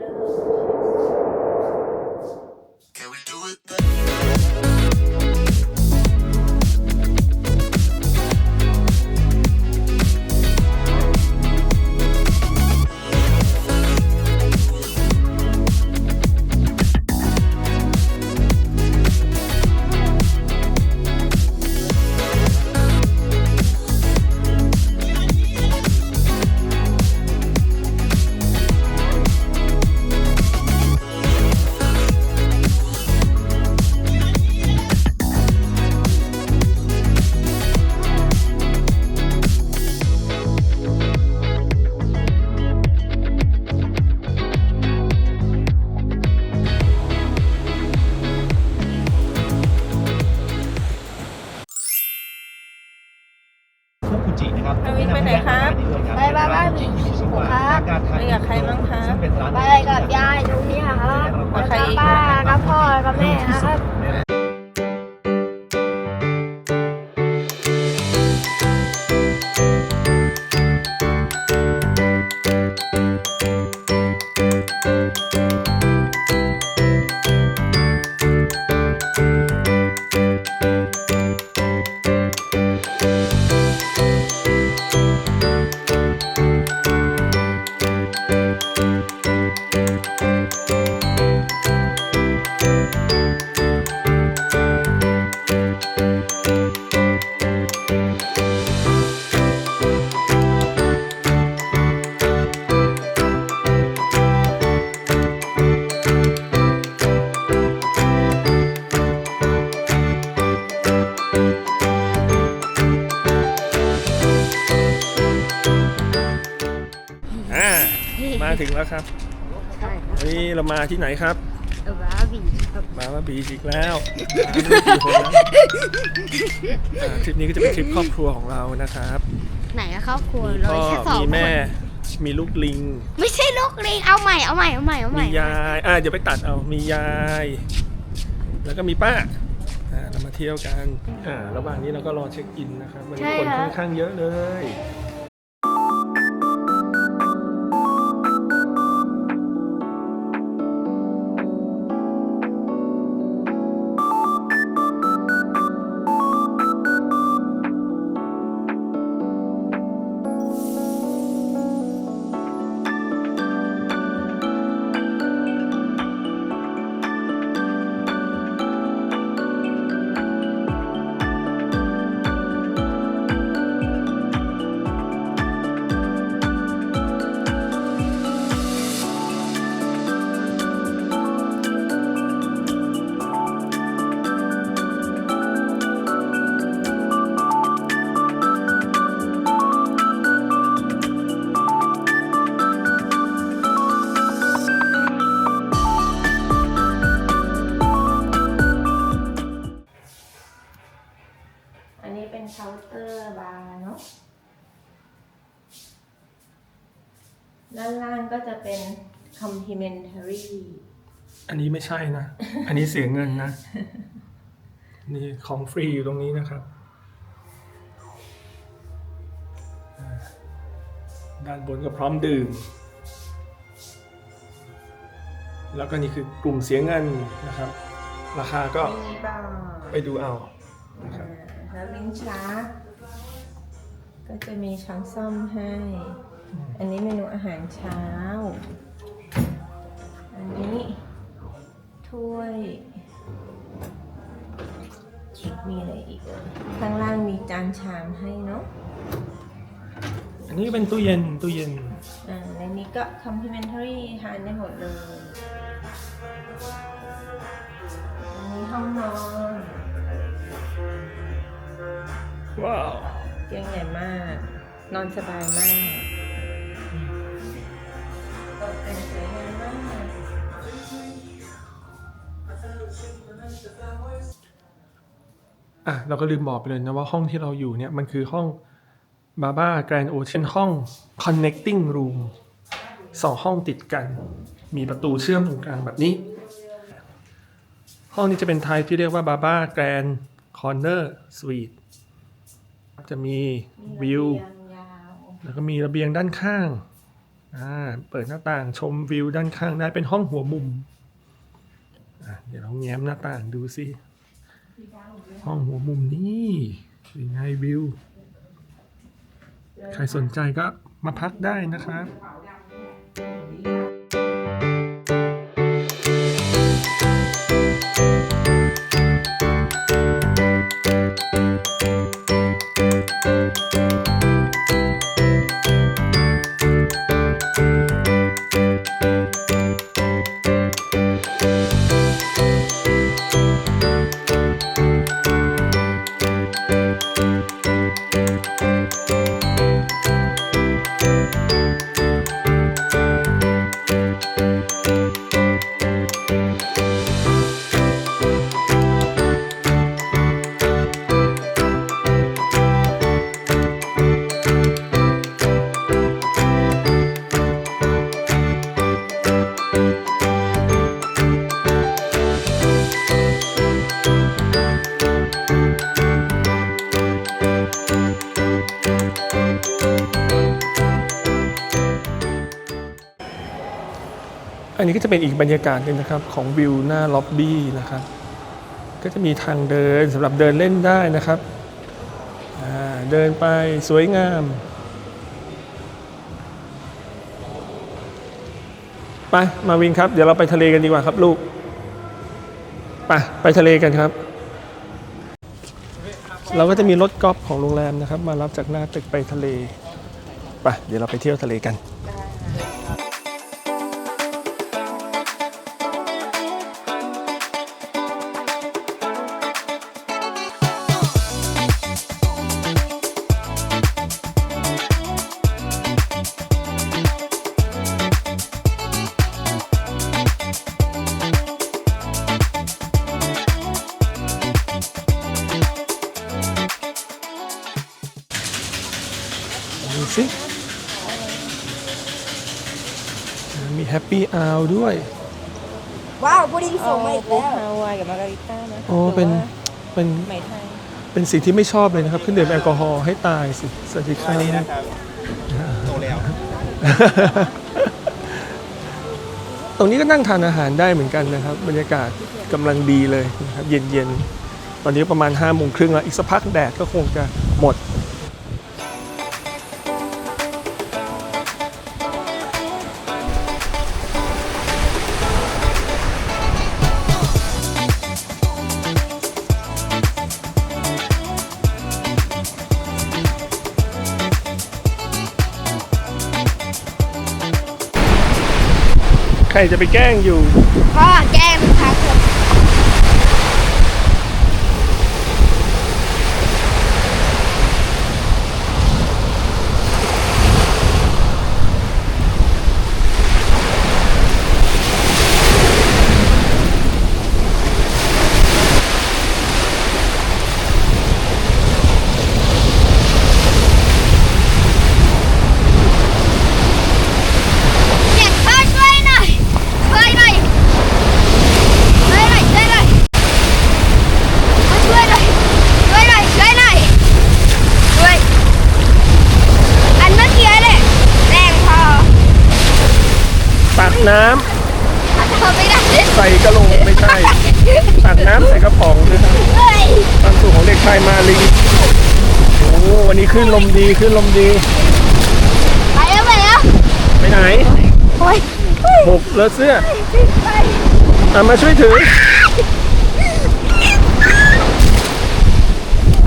know. นะครับไปวิ่งไปไหนครับไปบ้านบ้านจิมิชิวะครับนากาไทไปกับใครบ้างคะซึ่งเป็นร้านไปกับยายตรงนี้ครับกับใครอีกป้ากับพ่อกับแม่ครับ ถึงแล้วครับใช่ครับวันนี้เรามาที่ไหนครับ เออบ้าบีครับมาว่าบีชอีกแล้วมาไม่รู้กี่คนแล้วอ่าทริปนี้ก็จะเป็นทริปครอบครัวของเรานะครับไหนอะครอบครัวมีเราพ่อแค่สองมีคแม่นมีลูกลิง ไม่ใช่ลูกลิงเอาใหม่เอาใหม่เอาใหม่เอาใหม่มียาย อ่าเดี๋ยวไปตัดเอา มียาย แล้วก็มีป้า อ่า เรามาเที่ยวกัน อ่า ระหว่างนี้เราก็รอเช็คอินนะครับ วันนี้คนค่อนข้างเยอะเลย ด้านล่างก็จะเป็น complimentary อันนี้ไม่ใช่นะ อันนี้เสียเงินนะ นี่ของฟรีอยู่ตรงนี้นะครับอ่าด้านบนก็พร้อมดื่ม แล้วก็นี่คือกลุ่มเสียเงินนะครับ ราคาก็มีบาร์ไปดูเอานะครับแล้วลิ้นชักก็จะมีช้อนซ่อมให้ อันนี้เมนูอาหารเช้า อันนี้ถ้วย มีอะไรอีกเอ่ยข้างล่างมีจานชามให้เนาะ อันนี้เป็นตู้เย็นตู้เย็น อ่า ในนี้ก็ complimentary ทานได้หมดเลย อันนี้ห้องนอน ว้าว เตียงใหญ่มาก นอนสบายมากตก แต่งสวยงามมากอะเราก็ลืมบอกไปเลยนะว่าห้องที่เราอยู่เนี่ย มันคือห้อง Baba Grand Ocean ห้อง connecting room สองห้องติดกัน มีประตูเชื่อมตรงกลางแบบนี้ ห้องนี้จะเป็นไทป์ที่เรียกว่า Baba Grand Corner Suite จะมีวิวยาวแล้วก็มีระเบียงด้านข้าง อ่าเปิดหน้าต่างชมวิวด้านข้างได้เป็นห้องหัวมุมอ่าเดี๋ยวเราแง้มหน้าต่างดูสิห้องหัวมุมนี่เป็นไงวิว ใครสนใจก็มาพักได้นะครับ นนี้ก็จะเป็นอีกบรรยากาศหนึ่งนะครับของวิวหน้าล็อบบี้นะครับ ก็จะมีทางเดินสำหรับเดินเล่นได้นะครับ เดินไปสวยงาม ไปมาวินครับ เดี๋ยวเราไปทะเลกันดีกว่าครับลูก ไปไปทะเลกันครับ เราก็จะมีรถกอล์ฟของโรงแรมนะครับ มารับจากหน้าตึกไปทะเล ไปเดี๋ยวเราไปเที่ยวทะเลกัน ปปี้อ r ด้วย ว้าวพุดดิ้งส่งมาอีกแล้วฮาวายกับมาการิต้านะโอ้เป็นหรือว่าเป็นไหมไทยเป็นสิ่งที่ไม่ชอบเลยนะครับเครื่องดื่มแอลกอฮอล์ให้ตายสิสวัสดีครับโตแล้วตรงนี้ก็นั่งทานอาหารได้เหมือนกันนะครับ บรรยากาศกำลังดีเลยนะครับ เย็นๆ ตอนนี้ประมาณ5้าโมงครึ่งแล้ว อีกสักพักแดดก็คงจะ ใครจะไปแกล้งอยู่ พ่อแกล้งครับผม เด็กพ่อช่วยหน่อย ช่วยหน่อย ช่วยหน่อย ช่วยหน่อยมาช่วยหน่อย ช่วยหน่อย ช่วยหน่อยช่วย อันเมื่อกี้เลยแรงพอ ตัก น้ำเอาเธอไปได้ใส่กระโหลกไม่ใช่ตักน้ำใส่กระป๋องด้วยครับเฮ้ยความสุขของเด็กชายมาลิงโอ้โหวันนี้ขึ้นลมดีขึ้นลมดีไปแล้วไปแล้วไปไหนโอ้ยหกเลอะเสื้ออะมาช่วยถือ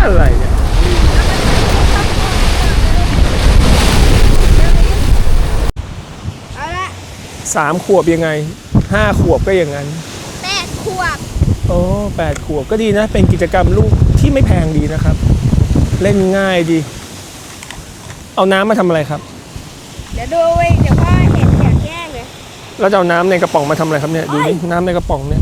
อะไรเนี่ย เอาละ สามขวบยังไงห้าขวบก็อย่างนั้นแปดขวบโอ้แปดขวบก็ดีนะ เป็นกิจกรรมลูกที่ไม่แพงดีนะครับ เล่นง่ายดี เอาน้ำมาทำอะไรครับ เดี๋ยวดูเว้ยเดี๋ยวพ่อเห็นอยากแย่งเลยเราจะเอาน้ำในกระป๋องมาทำอะไรครับเนี่ยดูนี่น้ำในกระป๋องเนี่ย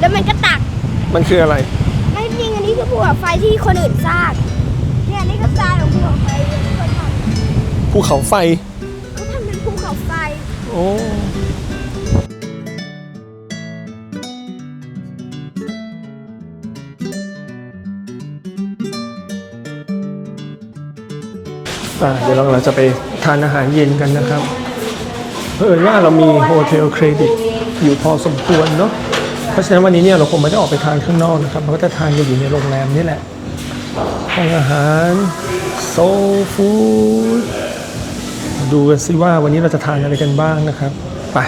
แล้วมันก็ตักมันคืออะไร ไม่จริงอันนี้คือภูเขาไฟที่คนอื่นสร้างเนี่ยอันนี่ก็ทรายของภูเขาไฟที่คนทำภูเขาไฟเขาทำเป็นภูเขาไฟ โอ้อะเดี๋ยวเราเราจะไปทานอาหารเย็นกันนะครับ เผอิญว่าเรามีโฮเทลเครดิตอยู่พอสมควรเนาะเพ ราะฉะนั้นวันนี้เนี่ยเราคงไม่ได้ออกไปทานข้างนอกนะครับเราก็จะทานกันอยู่ในโรงแรมนี่แหละห้องอาหารโซฟูดดูกันสิว่าวันนี้เราจะทานอะไรกันบ้างนะครับไป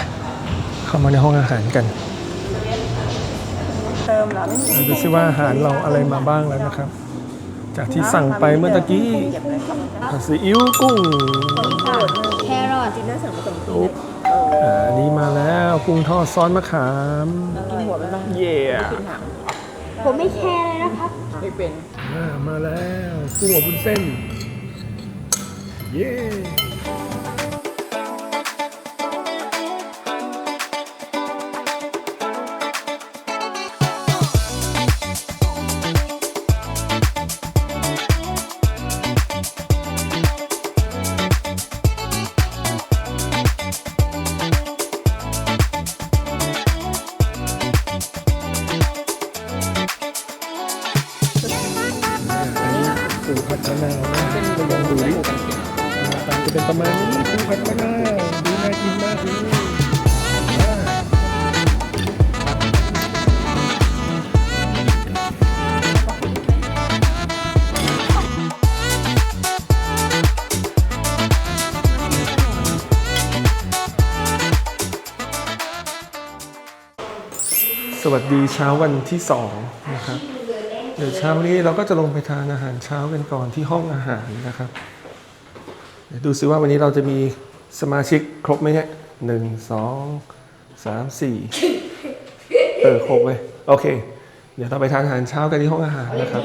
เข้ามาในห้องอาหารกันเติมเหรอไม่มีดูสิว่าอาหารเราอะไรมาบ้างแล้วนะครับ จากที่สั่งไปเมื่อตะกี้เก็บเลยครับผัดซีอิ๊วกุ้งแครอทจริงน่าสั่งผสมกินอุ๊บ อ่าอันนี้มาแล้วกุ้งทอดซอสมะขาม กินหัวมันบ้างเย่กินหางผมไม่แคร์เลยนะครับ ไม่เป็นอ่ามาแล้วกุ้งอบวุ้นเส้น เย่ สวัสดีเช้าวันที่สองนะครับ เดี๋ยวเช้านี้เราก็จะลงไปทานอาหารเช้ากันก่อนที่ห้องอาหารนะครับ เดี๋ยวดูซิว่าวันนี้เราจะมีสมาชิกครบไหมเนี่ย หนึ่งสองสามสี่เออครบเลยโอเค เดี๋ยวเราไปทานอาหารเช้ากันที่ห้องอาหารนะครับ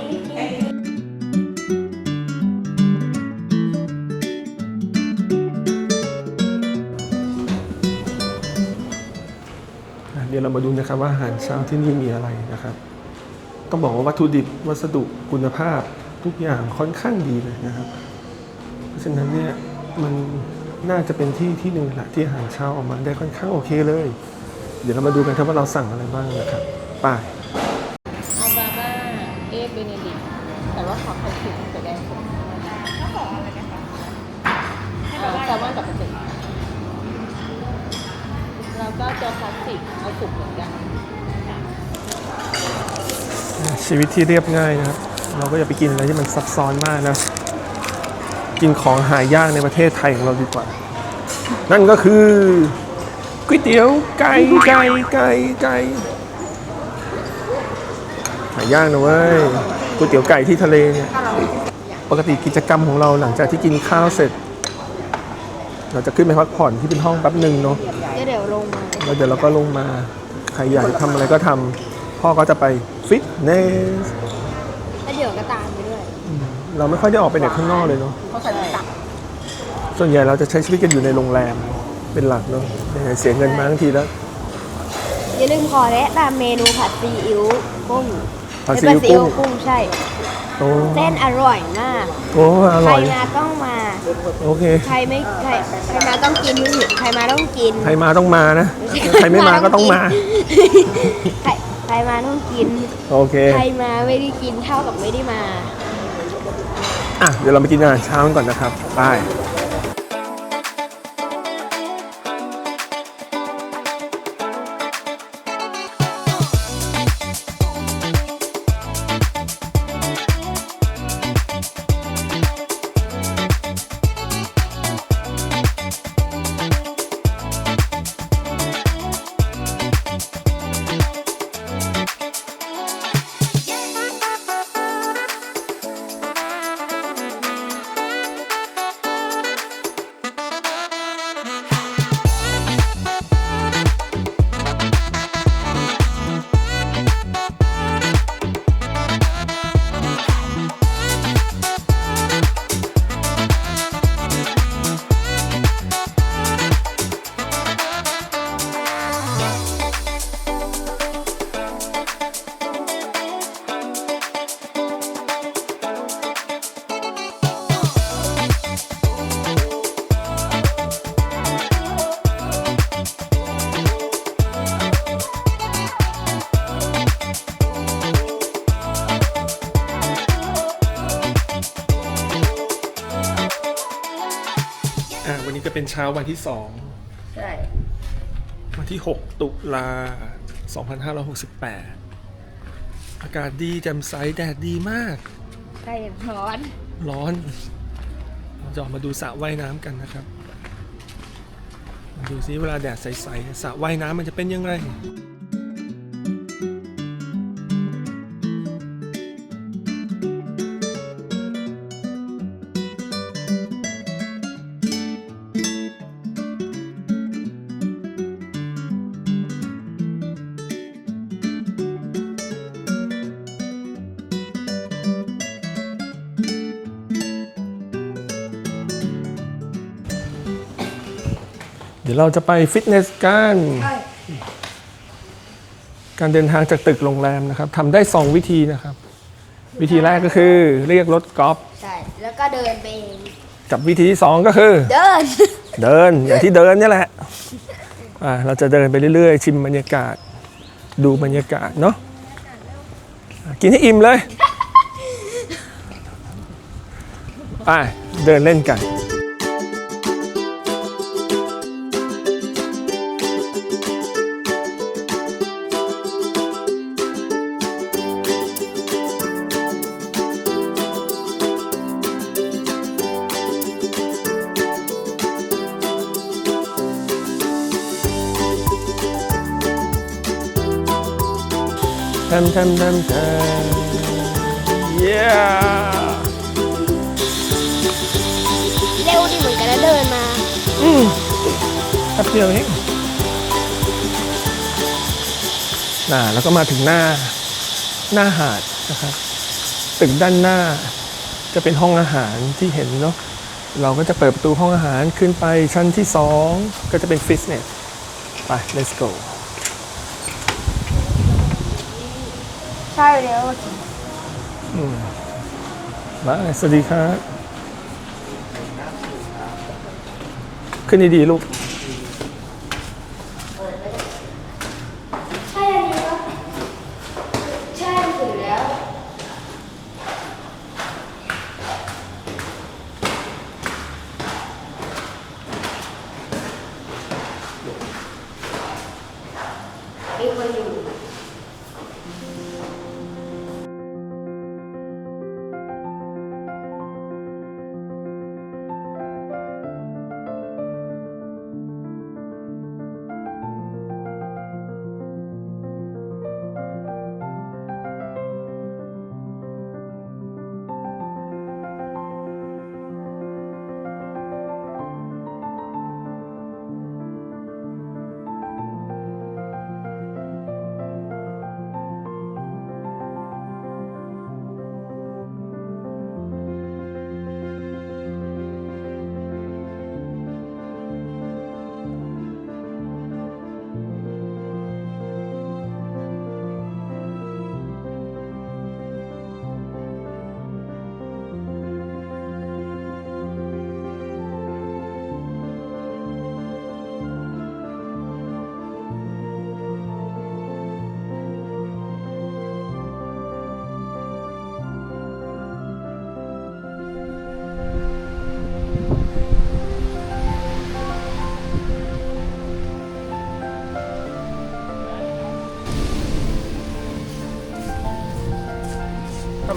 เดี๋ยวเรามาดูนะครับว่าอาหารเช้าที่นี่มีอะไรนะครับ ต้องบอกว่าวัตถุดิบวัสดุคุณภาพทุกอย่างค่อนข้างดีเลยนะครับ เพราะฉะนั้นเนี่ยมัน น่าจะเป็นที่ที่หนึ่งแหละที่อาหารเช้าออกมาได้ค่อนข้างโอเคเลย เดี๋ยวเรามาดูกันครับว่าเราสั่งอะไรบ้างนะครับไป้ายเอาบาบ้าเอฟเบเนดิกแต่ว่าขอไข่ขิงไปแดงสุกแล้วขออะไรนะคะแซลมอนกับปลาตึกแล้วก็ตัวคลาสสิกเอาสุกเหมือนกันชีวิตที่เรียบง่ายนะครับ เราก็อย่าไปกินอะไรที่มันซับซ้อนมากนะ กินของหายากในประเทศไทยของเราดีกว่า นั่นก็คือก๋วยเตี๋ยวไก่ไก่ไก่ไก่หายากนะเว้ยก๋วยเตี๋ยวไก่ที่ทะเลเนี่ยปกติกิจกรรมของเราหลังจากที่กินข้าวเสร็จ เราจะขึ้นไปพักผ่อนที่เป็นห้องแป๊บหนึ่งเนาะเดี๋ยวเดี๋ยวลงมาแล้วเดี๋ยวเราก็ลงมาใครอยากทำอะไรก็ทำพ่อก็จะไปฟิตเนสแล้วเดี๋ยวก็ตามไปด้วย เราไม่ค่อยได้ออกไปไหนข้างนอกเลยเนาะเขาใส่ตักส่วนใหญ่เราจะใช้ชีวิตกันอยู่ในโรงแรมเป็นหลักเนาะเสียเงินมาทั้งทีแล้วอย่าลืมขอแนะนำเมนูผัดซีอิ๊วกุ้งผัดซีเป็นอิ๊วผัดซีกุ้งกุ้งใช่โอ้เส้นอร่อยมากโอ้อใครร่อยมาต้องมาโอเคใครไม่ใครใครมาต้องกินใครมาต้องกิน ใครมาต้องมานะ ใครไม่มาก็ต้องมา ใครใครมาต้องกิน โอเค ใครมาไม่ได้กินเท่ากับไม่ได้มา อะเดี๋ยวเราไปกินอาหารเช้ากันก่อนนะครับไป ช้าวันที่สองใช่ วันที่ 6 ตุลา 2568 อากาศดีแจ่มใสแดดดีมาก ใช่ร้อน ร้อนเราจะออกมาดูสระว่ายน้ำกันนะครับมาดูซิเวลาแดดใสๆสระว่ายน้ำมันจะเป็นยังไง เดี๋ยวเราจะไปฟิตเนสกัน การเดินทางจากตึกโรงแรมนะครับทำได้ 2 วิธีนะครับ วิธีแรกก็คือเรียกรถกอล์ฟใช่ แล้วก็เดินไปเองกับวิธีที่ 2 ก็คือ เดิน เดินอย่างที่เดินเนี่ยแหละอ่าเราจะเดินไปเรื่อยๆ ชิมบรรยากาศ ดูบรรยากาศเนาะอะกินให้อิ่มเลย ไปเดินเล่นกัน ทำทำทำทำเย้เร็วดีเหมือนกันนะเดินมาแป๊บเดียวเองน่ะแล้วก็มาถึงหน้าหน้าหาดนะครับ ตึกด้านหน้าจะเป็นห้องอาหารที่เห็นเนาะเราก็จะเปิดประตูห้องอาหารขึ้นไปชั้นที่สองก็จะเป็นฟิตเนสไป let's go ใช่เร็วมาสวัสดีครับ ขึ้นดีๆลูก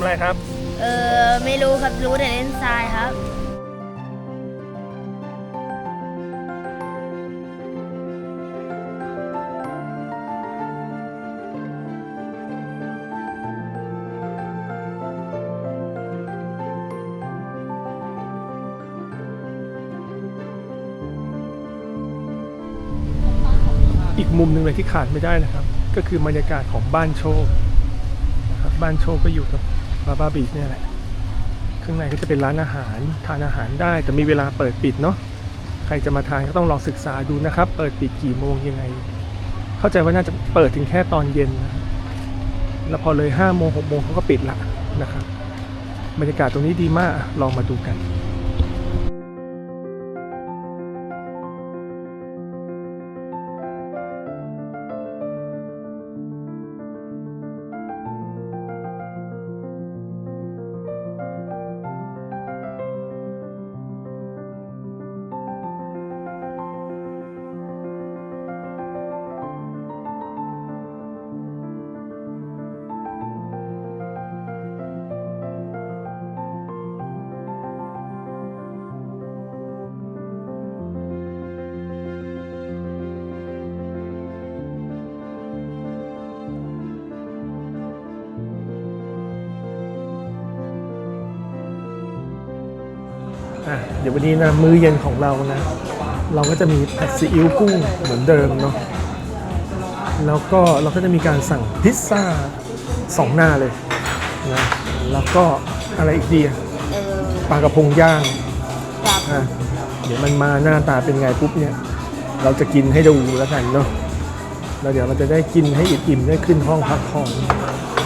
อะไรครับ เออไม่รู้ครับรู้แต่เล่นทรายครับ อีกมุมหนึ่งเลยที่ขาดไม่ได้นะครับ ก็คือบรรยากาศของบ้านโชคนะครับบ้านโชคก็อยู่กับ บาบาบีชเนี่ยแหละข้างในก็จะเป็นร้านอาหารทานอาหารได้ แต่มีเวลาเปิดปิดเนาะใครจะมาทานก็ต้องลองศึกษาดูนะครับ เปิดปิดกี่โมงยังไง เข้าใจว่าน่าจะเปิดถึงแค่ตอนเย็นนะแล้วพอเลย5้าโมงหกโมงเขาก็ปิดละนะครับบรรยากาศตรงนี้ดีมากลองมาดูกัน ดี๋ยววันนี้นะมื้อเย็นของเรานะ เราก็จะมีผัดซีอิ๊วกุ้งเหมือนเดิมเนาะแล้วก็เราก็จะมีการสั่งพิซซ่าสองหน้าเลยนะแล้วก็อะไรอีกดีอะเออปลากระพงย่างครับอะเดี๋ยวมันมาหน้าตาเป็นไงปุ๊บเนี่ย เราจะกินให้ดูแล้วกันเนาะแล้วเดี๋ยวเราจะได้กินให้อิ่มๆได้ขึ้นห้องพักผ่อน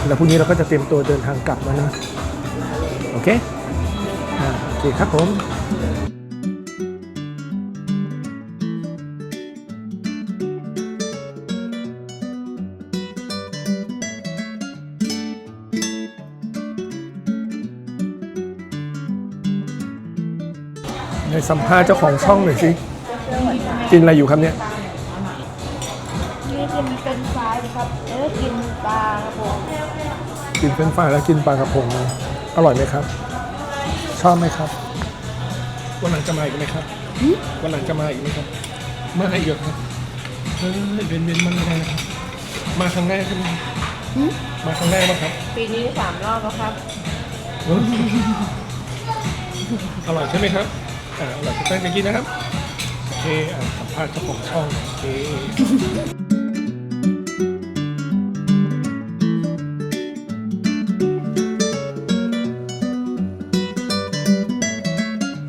แล้วพรุ่งนี้เราก็จะเตรียมตัวเดินทางกลับแล้วนะ โอเค อ่า โอเคครับผม สัมภาษณ์เจ้าของช่องหน่อยสิกินอะไรอยู่ครับเนี่ยนี่กินเป็นไฟรายครับแล้วก็กินปลาครับผมกินเฟรนช์ฟรายแล้วกินปลากระพงนะอร่อยไหมครับ ชอบไหมครับ วันหลังจะมาอีกไหมครับวันหลังจะมาอีกไหมครับมาอีกเหรอครับเฮ้ยเบนเบนมันอะไรนะครับมาครั้งแรกใช่ไหมครับมาครั้งแรกป่ะครับ ปีนี้สามรอบแล้วครับเฮ้ยอร่อยใช่ไหมครับ อ่าอร่อยจะตั้งใจกินนะครับโอเคอ่าสัมภาษณ์เจ้าของช่องโอเค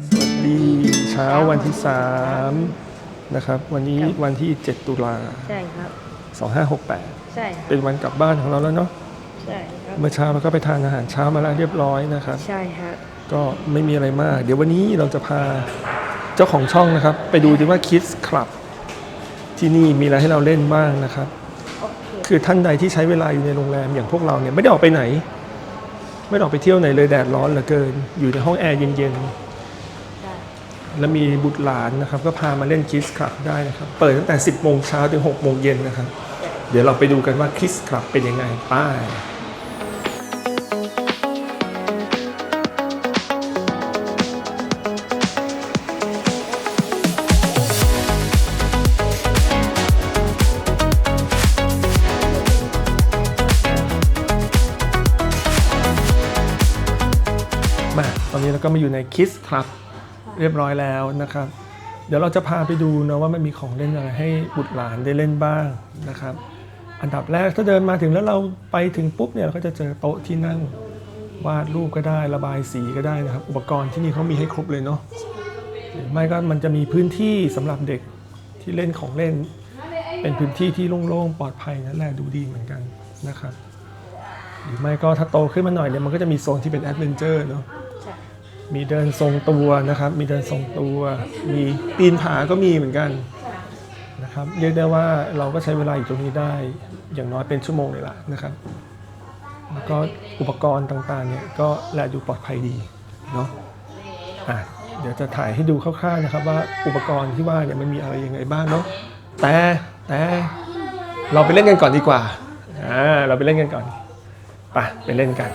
สวัสดีเช้าวันที่3นะครับ วันนี้วันที่ 7 ตุลา ใช่ครับ 2568 ใช่ครับเป็นวันกลับบ้านของเราแล้วเนาะใช่ครับ เมื่อเช้าเราก็ไปทานอาหารเช้ามาแล้วเรียบร้อยนะครับ ใช่ครับ ก็ไม่มีอะไรมาก เดี๋ยววันนี้เราจะพาเจ้าของช่องนะครับ ไปดูดีว่า Kids Club ที่นี่มีอะไรให้เราเล่นบ้างนะครับโอเคคือท่านใดที่ใช้เวลาอยู่ในโรงแรมอย่างพวกเราเนี่ยไม่ได้ออกไปไหน ไม่ได้ออกไปเที่ยวไหนเลยแดดร้อนเหลือเกิน อยู่ในห้องแอร์เย็นๆแล้วมีบุตรหลานนะครับ ก็พามาเล่น Kids Club ได้นะครับ เปิดตั้งแต่ 10โมงเช้าถึง6โมงเย็นนะครับ เดี๋ยวเราไปดูกันว่า Kids Club เป็นยังไงป้ายมา ก็มาอยู่ใน Kids Club เรียบร้อยแล้วนะครับ เดี๋ยวเราจะพาไปดูนะว่ามันมีของเล่นอะไรให้บุตรหลานได้เล่นบ้างนะครับ อันดับแรกถ้าเดินมาถึงแล้วเราไปถึงปุ๊บเนี่ยเราก็จะเจอโต๊ะที่นั่งวาดรูปก็ได้ระบายสีก็ได้นะครับ อุปกรณ์ที่นี่เขามีให้ครบเลยเนาะหรือไม่ก็มันจะมีพื้นที่สำหรับเด็กที่เล่นของเล่น เป็นพื้นที่ที่โล่งๆปลอดภัยนั่นแหละดูดีเหมือนกันนะครับ หรือไม่ก็ถ้าโตขึ้นมาหน่อยเนี่ยมันก็จะมีโซนที่เป็นแอดเวนเจอร์เนาะใช่ มีเดินทรงตัวนะครับ มีเดินทรงตัว มีปีนผาก็มีเหมือนกันนะครับเรียกได้ว่าเราก็ใช้เวลาอยู่ตรงนี้ได้อย่างน้อยเป็นชั่วโมงเลยล่ะนะครับ แล้วก็อุปกรณ์ต่างๆเนี่ยก็แลดูปลอดภัยดีเนาะอะเดี๋ยวจะถ่ายให้ดูคร่าวๆนะครับ ว่าอุปกรณ์ที่ว่าเนี่ยมันมีอะไรยังไงบ้างเนาะแต่แต่เราไปเล่นกันก่อนดีกว่าอ่าเราไปเล่นกันก่อนไปไปเล่นกัน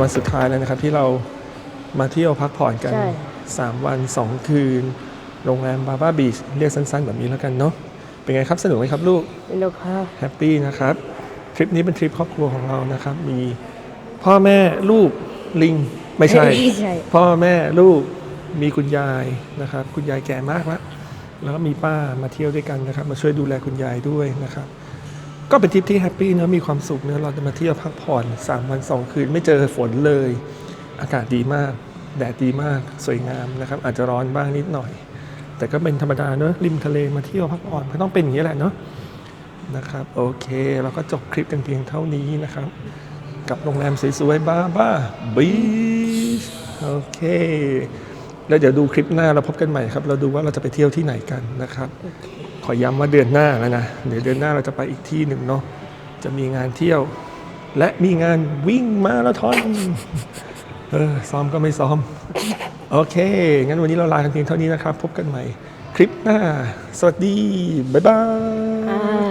ววันนี้ก็เป็นวันสุดท้ายแล้วนะครับ ที่เรามาเที่ยวพักผ่อนกัน ใช่ 3 วัน 2 คืน โรงแรมบาบาบีชเรียกสั้นๆ แบบนี้แล้วกันเนาะเป็นไงครับสนุกไหมครับลูกสนุกค่ะแฮปปี้นะครับ ทริปนี้เป็นทริปครอบครัวของเรานะครับ มีพ่อแม่ลูกลิง ไม่ใช่ไม่ใช่ พ่อแม่ลูกมีคุณยายนะครับ คุณยายแก่มากแล้วแล้วก็มีป้ามาเที่ยวด้วยกันนะครับ มาช่วยดูแลคุณยายด้วยนะครับ ก็เป็นทริปที่แฮปปี้เนะมีความสุขเนะเราจะมาเที่ยวพักผ่อน 3 วัน 2 คืนไม่เจอฝนเลย อากาศดีมาก แดดดีมากสวยงามนะครับ อาจจะร้อนบ้างนิดหน่อย แต่ก็เป็นธรรมดาเนอะริมทะเลมาเที่ยวพักผ่อนก็ต้องเป็นอย่างนี้แหละเนาะนะครับโอเคเราก็จบคลิปกันเพียงเท่านี้นะครับ กับโรงแรมสวยๆบ้าบ้าบีชโอเคแล้วเดี๋ยวดูคลิปหน้าเราพบกันใหม่ครับ เราดูว่าเราจะไปเที่ยวที่ไหนกันนะครับ อย้ำว่าเดือนหน้าแล้วนะเดี๋ยวเดือนหน้าเราจะไปอีกที่หนึ่งเนาะจะมีงานเที่ยว และมีงานวิ่งมาราธอนเออซ้อมก็ไม่ซ้อม โอเค งั้นวันนี้เราลากันเพียงเท่านี้นะครับ พบกันใหม่ คลิปหน้า สวัสดี บ๊ายบาย